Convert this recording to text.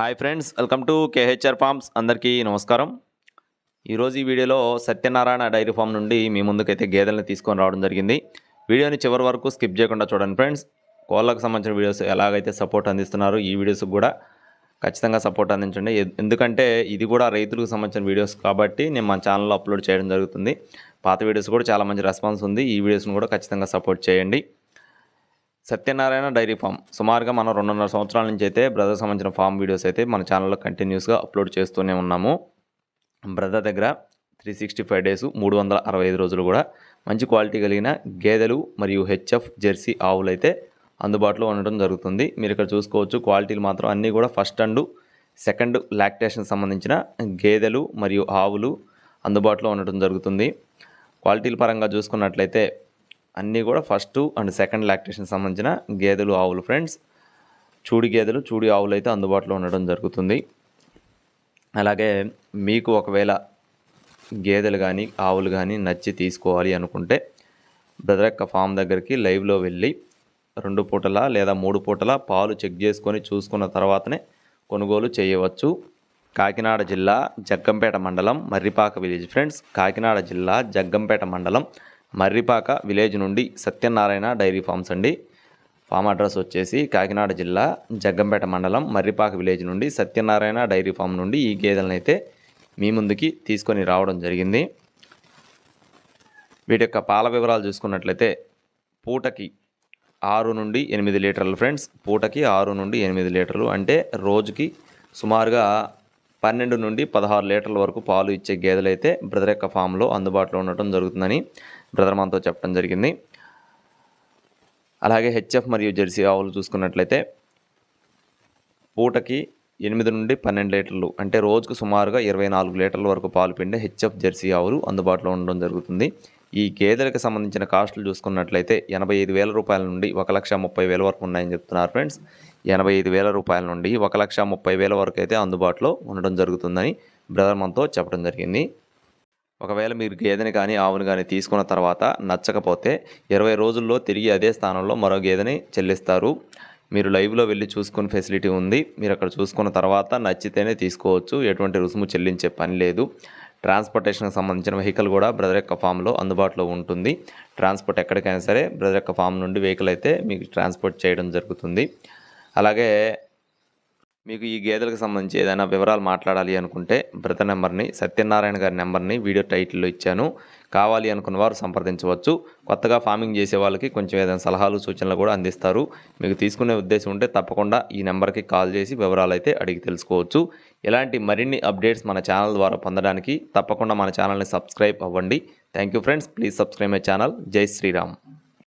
Hi friends welcome to KHR farms. అందరికీ నమస్కారం. ఈరోజు ఈ వీడియోలో సత్యనారాయణ డైరీ ఫామ్ నుండి మీ ముందుకైతే గేదెలను తీసుకొని రావడం జరిగింది. వీడియోని చివరి వరకు స్కిప్ చేయకుండా చూడండి ఫ్రెండ్స్. కోళ్ళకు సంబంధించిన వీడియోస్ ఎలాగైతే సపోర్ట్ అందిస్తున్నారో ఈ వీడియోస్ కూడా ఖచ్చితంగా సపోర్ట్ అందించండి. ఎందుకంటే ఇది కూడా రైతులకు సంబంధించిన వీడియోస్ కాబట్టి నేను మా ఛానల్లో అప్లోడ్ చేయడం జరుగుతుంది. పాత వీడియోస్ కూడా చాలా మంచి రెస్పాన్స్ ఉంది. ఈ వీడియోస్ని కూడా ఖచ్చితంగా సపోర్ట్ చేయండి. Satyanarayana dairy farm. సుమారుగా మనం రెండున్నర సంవత్సరాల నుంచి అయితే బ్రదర్ సంబంధించిన ఫామ్ వీడియోస్ అయితే మన ఛానల్లో కంటిన్యూస్గా అప్లోడ్ చేస్తూనే ఉన్నాము. బ్రదర్ దగ్గర త్రీ సిక్స్టీ ఫైవ్ డేస్ మూడు వందల అరవై ఐదు రోజులు కూడా మంచి క్వాలిటీ కలిగిన గేదెలు మరియు హెచ్ఎఫ్ జెర్సీ ఆవులు అయితే అందుబాటులో ఉండడం జరుగుతుంది. మీరు ఇక్కడ చూసుకోవచ్చు క్వాలిటీలు మాత్రం అన్నీ కూడా ఫస్ట్ అండ్ సెకండ్ లాక్టేషన్ సంబంధించిన గేదెలు మరియు ఆవులు అందుబాటులో ఉండటం జరుగుతుంది. క్వాలిటీల పరంగా చూసుకున్నట్లయితే అన్నీ కూడా ఫస్ట్ అండ్ సెకండ్ లాక్టేషన్ సంబంధించిన గేదెలు ఆవులు ఫ్రెండ్స్ చూడి గేదెలు చూడి ఆవులు అయితే అందుబాటులో ఉండడం జరుగుతుంది. అలాగే మీకు ఒకవేళ గేదెలు కానీ ఆవులు కానీ నచ్చి తీసుకోవాలి అనుకుంటే బ్రదర్ యొక్క ఫామ్ దగ్గరికి లైవ్లో వెళ్ళి రెండు పూటల లేదా మూడు పూటల పాలు చెక్ చేసుకొని చూసుకున్న తర్వాతనే కొనుగోలు చేయవచ్చు. కాకినాడ జిల్లా జగ్గంపేట మండలం మర్రిపాక విలేజ్ ఫ్రెండ్స్ కాకినాడ జిల్లా జగ్గంపేట మండలం మర్రిపాక విలేజ్ నుండి సత్యనారాయణ డైరీ ఫార్మ్స్ అండి. ఫామ్ అడ్రస్ వచ్చేసి కాకినాడ జిల్లా జగ్గంపేట మండలం మర్రిపాక విలేజ్ నుండి సత్యనారాయణ డైరీ ఫామ్ నుండి ఈ గేదెలను అయితే మీ ముందుకి తీసుకొని రావడం జరిగింది. వీటి యొక్క పాల వివరాలు చూసుకున్నట్లయితే పూటకి ఆరు నుండి ఎనిమిది లీటర్లు ఫ్రెండ్స్ పూటకి ఆరు నుండి ఎనిమిది లీటర్లు అంటే రోజుకి సుమారుగా పన్నెండు నుండి పదహారు లీటర్ల వరకు పాలు ఇచ్చే గేదెలైతే బ్రదర్ యొక్క ఫామ్లో అందుబాటులో ఉండటం జరుగుతుందని బ్రదర్ మనతో చెప్పడం జరిగింది. అలాగే హెచ్ఎఫ్ మరియు జెర్సీ ఆవులు చూసుకున్నట్లయితే పూటకి ఎనిమిది నుండి పన్నెండు లీటర్లు అంటే రోజుకు సుమారుగా ఇరవై నాలుగు లీటర్ల వరకు పాలు పిండే హెచ్ఎఫ్ జెర్సీ ఆవులు అందుబాటులో ఉండడం జరుగుతుంది. ఈ గేదెలకు సంబంధించిన కాస్టులు చూసుకున్నట్లయితే ఎనభై ఐదు వేల రూపాయల నుండి ఒక లక్ష ముప్పై వేల వరకు ఉన్నాయని చెప్తున్నారు ఫ్రెండ్స్. ఎనభై ఐదు వేల రూపాయల నుండి ఒక లక్ష ముప్పై వేల వరకు అయితే అందుబాటులో ఉండడం జరుగుతుందని బ్రదర్ మనతో చెప్పడం జరిగింది. ఒకవేళ మీరు గేదెని కానీ ఆవుని కానీ తీసుకున్న తర్వాత నచ్చకపోతే ఇరవై రోజుల్లో తిరిగి అదే స్థానంలో మరో గేదెని చెల్లిస్తారు. మీరు లైవ్లో వెళ్ళి చూసుకునే ఫెసిలిటీ ఉంది. మీరు అక్కడ చూసుకున్న తర్వాత నచ్చితేనే తీసుకోవచ్చు. ఎటువంటి రుసుము చెల్లించే పని లేదు. ట్రాన్స్పోర్టేషన్కి సంబంధించిన వెహికల్ కూడా బ్రదర్ యొక్క ఫామ్లో అందుబాటులో ఉంటుంది. ట్రాన్స్పోర్ట్ ఎక్కడికైనా సరే బ్రదర్ యొక్క ఫామ్ నుండి వెహికల్ అయితే మీకు ట్రాన్స్పోర్ట్ చేయడం జరుగుతుంది. అలాగే మీకు ఈ గేదెలకు సంబంధించి ఏదైనా వివరాలు మాట్లాడాలి అనుకుంటే బ్రత నెంబర్ని సత్యనారాయణ గారి నెంబర్ని వీడియో టైటిల్లో ఇచ్చాను. కావాలి అనుకున్న వారు సంప్రదించవచ్చు. కొత్తగా ఫార్మింగ్ చేసే వాళ్ళకి కొంచెం ఏదైనా సలహాలు సూచనలు కూడా అందిస్తారు. మీకు తీసుకునే ఉద్దేశం ఉంటే తప్పకుండా ఈ నెంబర్కి కాల్ చేసి వివరాలు అయితే అడిగి తెలుసుకోవచ్చు. ఇలాంటి మరిన్ని అప్డేట్స్ మన ఛానల్ ద్వారా పొందడానికి తప్పకుండా మన ఛానల్ని సబ్స్క్రైబ్ అవ్వండి. Thank you friends. Please subscribe my channel. జై శ్రీరామ్.